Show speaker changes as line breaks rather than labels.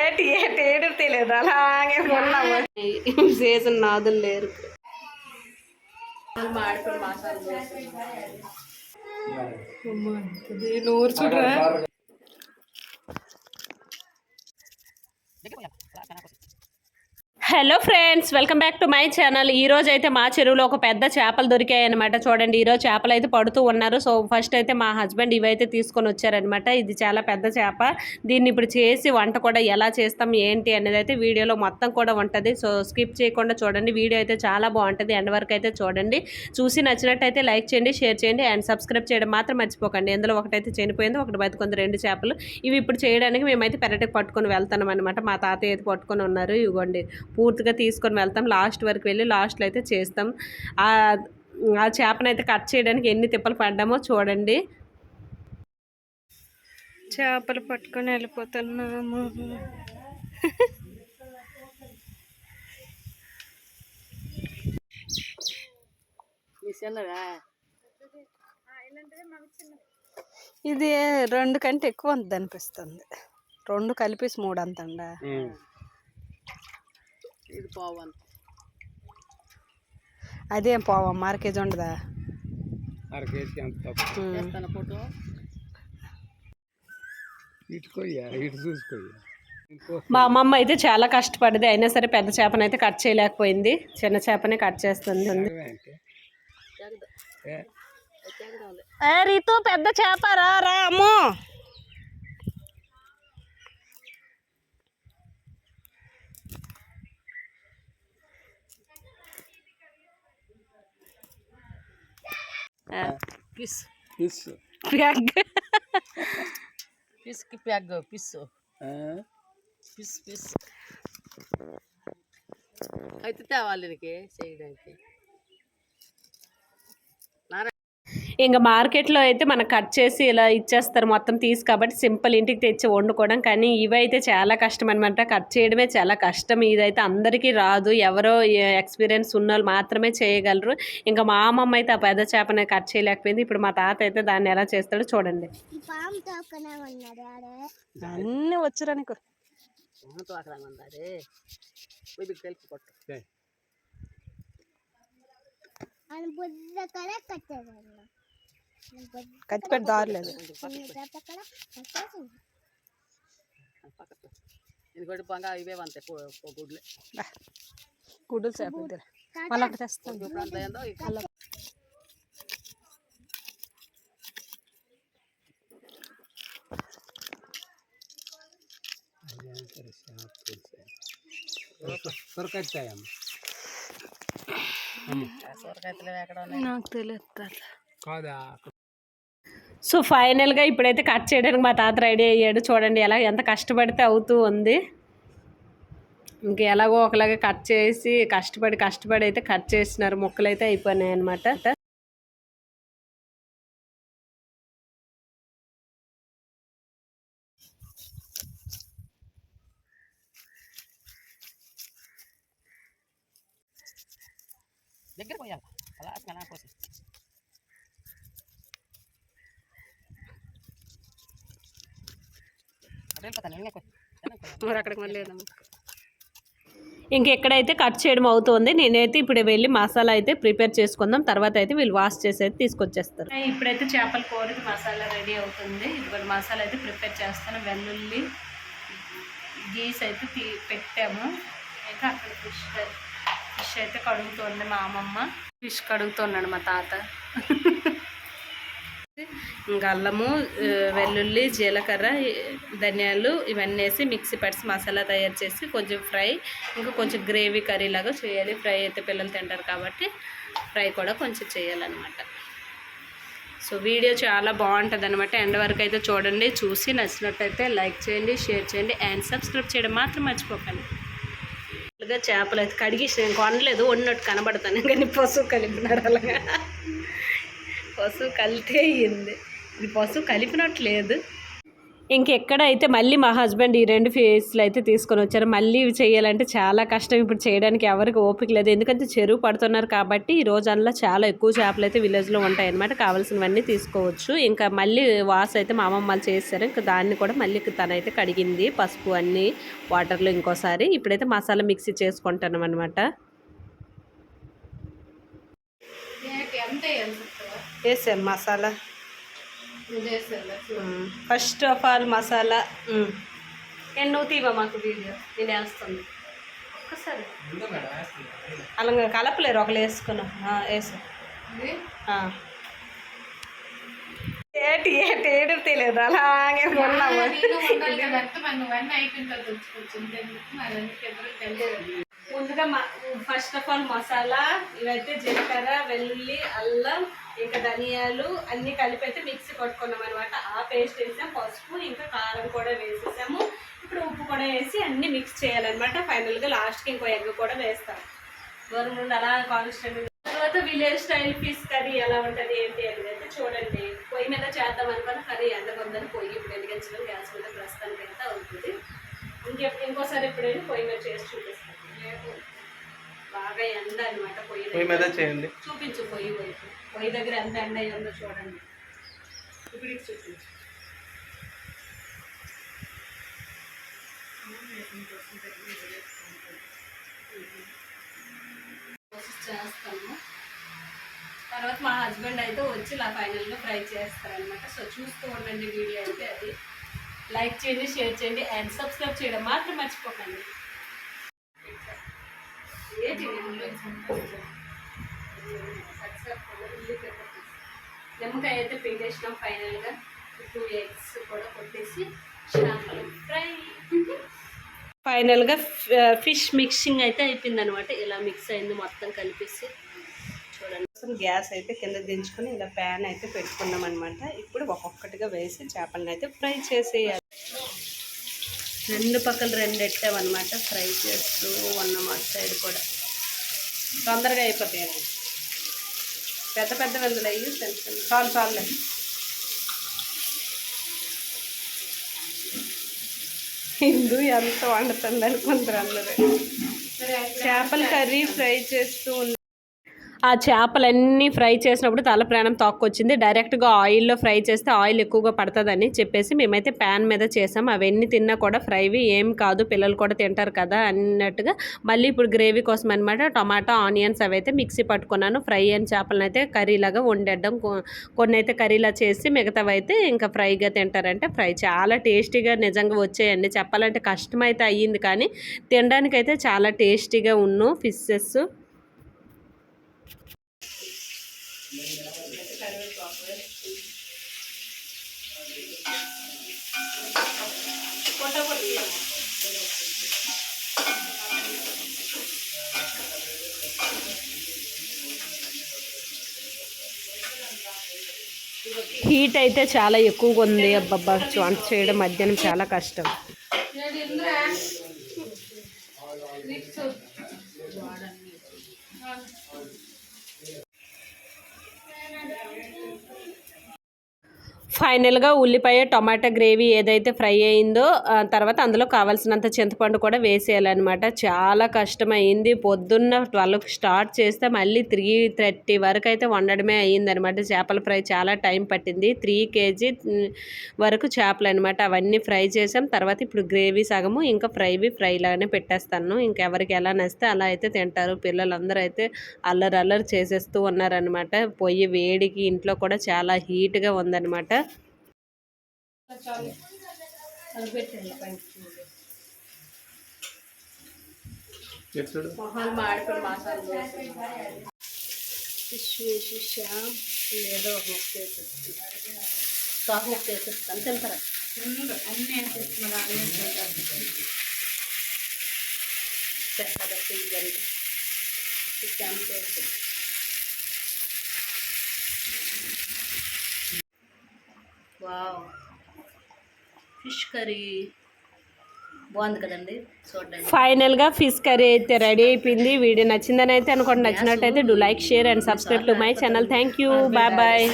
ఏటి ఏటి ఏడు తెలియదు. అలాగే ఉన్నాము సీజన్ నాదులు లేరు. నూరు చూడరా hello friends welcome back to my channel. ఈ రోజు అయితే మా చెరువులో ఒక పెద్ద చేపలు దొరికాయనమాట చూడండి ఈరోజు చేపలు అయితే పడుతూ ఉన్నారు. సో ఫస్ట్ అయితే మా హస్బెండ్ ఇవైతే తీసుకొని వచ్చారనమాట ఇది చాలా పెద్ద చేప. దీన్ని ఇప్పుడు చేసి వంట కూడా ఎలా చేస్తాం ఏంటి అనేది అయితే వీడియోలో మొత్తం కూడా ఉంటుంది. సో స్కిప్ చేయకుండా చూడండి. వీడియో అయితే చాలా బాగుంటుంది. ఎండ్ వరకు అయితే చూడండి. చూసి నచ్చినట్టయితే లైక్ చేయండి షేర్ చేయండి అండ్ సబ్స్క్రైబ్ చేయడం మాత్రం మర్చిపోకండి. ఇందులో ఒకటైతే చనిపోయింది ఒకటి బతుకుంది రెండు చేపలు. ఇవి ఇప్పుడు చేయడానికి మేమైతే పెరటికి పట్టుకొని వెళ్తాం అనమాట మా తాతయ్య అయితే పట్టుకొని ఉన్నారు. ఇవ్వండి. పూర్తిగా తీసుకొని వెళ్తాం. లాస్ట్ వరకు వెళ్ళి లాస్ట్లో అయితే చేస్తాం. ఆ ఆ చేపను అయితే కట్ చేయడానికి ఎన్ని తిప్పలు పడ్డామో చూడండి. చేపలు పట్టుకొని వెళ్ళిపోతున్నాము. ఇది రెండు కంటే ఎక్కువ అనిపిస్తుంది. రెండు కలిపేసి మూడు అంతండా
ఇది పోవాలి
అదేం పోవా అర కేజీ ఉండదా
అర కేజీ అంత తక్కువ.
వేస్తాను ఫోటో.
ఇటు చూసుకోయ్యా?
మా అమ్మమ్మ అయితే చాలా కష్టపడింది. అయినా సరే పెద్ద చేపను అయితే కట్ చేయలేకపోయింది. చిన్న చేపనే కట్ చేస్తుంది. రీతు పెద్ద చేప రా రా అమ్మో.
పిస్
ఫిష్
ప్యాక్.
పిస్కి ప్యాగ్ పిస్
ఆ,
పిస్ పిస్ అయితే తేవాలి దీనికి చేయడానికి
ఇంకా మార్కెట్లో అయితే మనకు కట్ చేసి ఇలా ఇచ్చేస్తారు మొత్తం తీసి కాబట్టి సింపుల్ ఇంటికి తెచ్చి వండుకోవడం. కానీ ఇవైతే చాలా కష్టం అనమాట కట్ చేయడమే చాలా కష్టం. ఇదైతే అందరికీ రాదు. ఎవరో ఎక్స్పీరియన్స్ ఉన్న వాళ్ళు మాత్రమే చేయగలరు. ఇంకా మా అమ్మమ్మ అయితే ఆ పెద్ద చేపని కట్ చేయలేకపోయింది. ఇప్పుడు మా తాత అయితే దాన్ని ఎలా చేస్తాడో చూడండి. అన్నీ వచ్చురా నీకు.
కలిపి కొట్టు
ఏ,
కత్తి పెట్టి దారలేదు
కూడా పొంగ ఇవే అంతే గుడ్లు.
గుడ్డలు చేప మళ్ళీ అక్కడ తెస్తాను నాకు తెలియదు
కాదా?
సో ఫైనల్గా ఇప్పుడైతే కట్ చేయడానికి మా తాత రెడీ అయ్యాడు. చూడండి ఎలా ఎంత కష్టపడితే అవుతూ ఉంది. ఇంక ఎలాగో ఒకలాగా కట్ చేసి కష్టపడి కష్టపడి అయితే కట్ చేసినారు. ముక్కలు అయితే అయిపోయినాయి అనమాట
దగ్గర పోయాలి? అలా అలా కోసం అటు వెళ్ళిపోతాను ఇంకా కొ- వెనక్కి పోయాలి.
మరి అక్కడికి మళ్ళీ ఇంకెక్కడైతే కట్ చేయడం అవుతుంది నేనైతే ఇప్పుడు వెళ్ళి మసాలా అయితే ప్రిపేర్ చేసుకుందాం. తర్వాత అయితే వీళ్ళు వాష్ చేసి అయితే తీసుకొచ్చేస్తారు ఇప్పుడైతే చేపల కూరకి మసాలా రెడీ అవుతుంది. ఇప్పుడు మసాలా అయితే ప్రిపేర్ చేస్తాను. వెల్లుల్లి గీస్ అయితే తీ పెట్టాము. అయితే అక్కడ ఫిష్ ఫిష్ అయితే కడుగుతుంది మా అమ్మమ్మ. ఫిష్ కడుగుతున్నాడు మా తాత. ఇంకా అల్లము వెల్లుల్లి జీలకర్ర ధనియాలు ఇవన్నీ వేసి మిక్సీ పట్టి మసాలా తయారు చేసి కొంచెం ఫ్రై ఇంకా కొంచెం గ్రేవీ కర్రీ లాగా చేయాలి. ఫ్రై అయితే పిల్లలు తింటారు కాబట్టి ఫ్రై కూడా కొంచెం చేయాలన్నమాట. సో వీడియో చాలా బాగుంటుంది అనమాట ఎండ్ వరకు అయితే చూడండి చూసి నచ్చినట్టయితే లైక్ చేయండి షేర్ చేయండి అండ్ సబ్స్క్రైబ్ చేయడం మాత్రం మర్చిపోకండి. ఇలాగా చేపలు అయితే కడిగేసి నేను కొనలేదు వండినట్టు కనబడతాను. కానీ పసుపు కలిపినారు అలాగా. పసుపు కలితే అయింది ఇది పసుపు కలిపినట్టు లేదు ఇంకెక్కడ అయితే మళ్ళీ మా హస్బెండ్ ఈ రెండు ఫేస్లు అయితే తీసుకొని వచ్చారు. మళ్ళీ ఇవి చేయాలంటే చాలా కష్టం. ఇప్పుడు చేయడానికి ఎవరికి ఓపిక లేదు. ఎందుకంటే చెరువు పడుతున్నారు కాబట్టి ఈ రోజు అందులో చాలా ఎక్కువ చేపలు అయితే విలేజ్లో ఉంటాయి అనమాట కావాల్సినవన్నీ తీసుకోవచ్చు. ఇంకా మళ్ళీ వాస్ అయితే మా అమ్మమ్మ వాళ్ళు చేస్తారు. ఇంకా దాన్ని కూడా మళ్ళీ తనైతే కడిగింది. పసుపు అన్నీ వాటర్లో ఇంకోసారి. ఇప్పుడైతే మసాలా మిక్సీ చేసుకుంటాను అనమాట వేసాను masala? First of all masala నేను నువ్వు తీవా మాకు వీడియో? నేను వేస్తాను. ఒక్కసారి. అలా కలపలేరు ఒకళ్ళు వేసుకున్నాం. వేసా. ఏటి ఏటి ఏడు తెలియదు అలాగే ఉన్నాము? ముందుగా ఫస్ట్ ఆఫ్ ఆల్ మసాలా ఇవైతే జీలకర్ర వెల్లుల్లి అల్లం ఇంకా ధనియాలు అన్ని కలిపి అయితే మిక్సీ కొట్టుకున్నాం అనమాట ఆ పేస్ట్ వేసాం పసుపు ఇంకా కారం కూడా వేసేసాము. ఇప్పుడు ఉప్పు కూడా వేసి అన్ని మిక్స్ చేయాలన్నమాట. ఫైనల్గా లాస్ట్కి ఇంకో ఎగ్ కూడా వేస్తాం. దూరం నుండి అలా కాన్స్టెంట్ తర్వాత విలేజ్ స్టైల్ ఫిష్ కర్రీ ఎలా ఉంటుంది ఏంటి అనేది అయితే చూడండి. పొయ్యి మీద చేద్దాం అనుకున్న కర్రీ ఎంత కొందని పొయ్యి ఇప్పుడు వెలిగించడం గ్యాస్ మీద ప్రస్తుతానికి అయితే అవుతుంది. ఇంకెప్పుడు ఇంకోసారి ఎప్పుడైనా పొయ్యి మీద చేసి బాగా ఎండ అనమాట పొయ్యి
మీద. చేయండి.
చూపించు పొయ్యి వైపు. పొయ్యి దగ్గర ఎంత ఎండ అయ్యిందో చూడండి. ఇప్పుడు చూపించు. చేస్తాము. తర్వాత మా హస్బెండ్ అయితే వచ్చి ఇలా ఫైనల్గా ఫ్రై చేస్తారనమాట సో చూస్తూ ఉండండి వీడియో అయితే అది. లైక్ చేయండి షేర్ చేయండి అండ్ సబ్స్క్రైబ్ చేయడం మాత్రం మర్చిపోకండి. నిమ్మకాయ అయితే పిండేసినాం ఫైనల్గా. టూ ఎగ్స్ కూడా కొట్టేసి చేపలు ఫ్రై. ఫైనల్గా ఫిష్ మిక్సింగ్ అయితే అయిపోయింది అనమాట ఇలా మిక్స్ అయింది మొత్తం కలిపేసి. చూడండి. గ్యాస్ అయితే కింద దించుకొని ఇలా ప్యాన్ అయితే పెట్టుకున్నాం అనమాట ఇప్పుడు ఒక్కొక్కటిగా వేసి చేపలను అయితే ఫ్రై చేసేయాలి. రెండు పక్కల రెండు ఎట్టామన్నమాట. ఫ్రై చేస్తూ ఉన్నాం అటు సైడ్ కూడా. తొందరగా అయిపోతాయండి పెద్ద పెద్ద వెందులు అయ్యి చాలు చాలులే. హిందూ ఎంత వండుతుంది అనుకుంటారు అందరూ చేపల కర్రీ ఫ్రై చేస్తూ ఆ చేపలన్నీ ఫ్రై చేసినప్పుడు తల ప్రాణం తొక్కొచ్చింది. డైరెక్ట్గా ఆయిల్లో ఫ్రై చేస్తే ఆయిల్ ఎక్కువగా పడుతుందని చెప్పేసి మేమైతే ప్యాన్ మీద చేసాం. అవన్నీ తిన్నా కూడా ఫ్రైవి ఏం కాదు పిల్లలు కూడా తింటారు కదా అన్నట్టుగా. మళ్ళీ ఇప్పుడు గ్రేవీ కోసం అనమాట టమాటా ఆనియన్స్ అవి అయితే మిక్సీ పట్టుకున్నాను. ఫ్రై అయిన చేపలను అయితే కర్రీలాగా వండేద్దాం. కొ- కొన్ని అయితే కర్రీలా చేసి మిగతావి అయితే ఇంకా ఫ్రైగా తింటారంటే ఫ్రై. చాలా టేస్టీగా నిజంగా వచ్చాయండి. చెప్పాలంటే కష్టమైతే అయ్యింది కానీ తినడానికైతే చాలా టేస్టీగా ఉన్ను ఫిషెస్ హీట్ అయితే చాలా ఎక్కువగా ఉంది అబ్బబ్బా. వంట చేయడం మధ్యాహ్నం చాలా కష్టం. ఫైనల్గా ఉల్లిపాయ టమాటా గ్రేవీ ఏదైతే ఫ్రై అయిందో తర్వాత అందులో కావాల్సినంత చింతపండు కూడా వేసేయాలన్నమాట. చాలా కష్టమైంది. పొద్దున్న ట్వెల్వ్కి స్టార్ట్ చేస్తే మళ్ళీ త్రీ థర్టీ వరకు అయితే వండడమే అయ్యిందనమాట చేపల ఫ్రై చాలా టైం పట్టింది. త్రీ కేజీ వరకు చేపలు అనమాట అవన్నీ ఫ్రై చేసాం. తర్వాత ఇప్పుడు గ్రేవీ సగము ఇంకా ఫ్రైవి ఫ్రై లాగానే పెట్టేస్తాను. ఇంకెవరికి ఎలా నచ్చితే అలా అయితే తింటారు. పిల్లలందరూ అయితే అల్లరి అల్లరి చేసేస్తూ ఉన్నారనమాట పొయ్యి వేడికి ఇంట్లో కూడా చాలా హీట్గా चालू
ಮಾಡ್ಕೊಂಡು
ಮಾತಾಡೋದು ವಿಶ್ವೇಶ ಲೇದೋ ಹೋಗ್ತೇ ಸಾ ಹೋಗ್ತೇ ಅಂತಂತಾರೆ ಫುಲ್ ಒಮ್ಮೆ ಅನ್ಸುತ್ತೆ ಮಗ ಚೆಕ್ ಅದಕ್ಕೆ ಈಗ ಕ್ಯಾಂಪ್ ఫిష్ కర్రీ బాగుంది కదండి చూడండి ఫైనల్గా ఫిష్ కర్రీ అయితే రెడీ అయిపోయింది. వీడియో నచ్చిందని అయితే అనుకోండి నచ్చినట్టయితే do like share and subscribe to my channel. Thank you. Bye bye.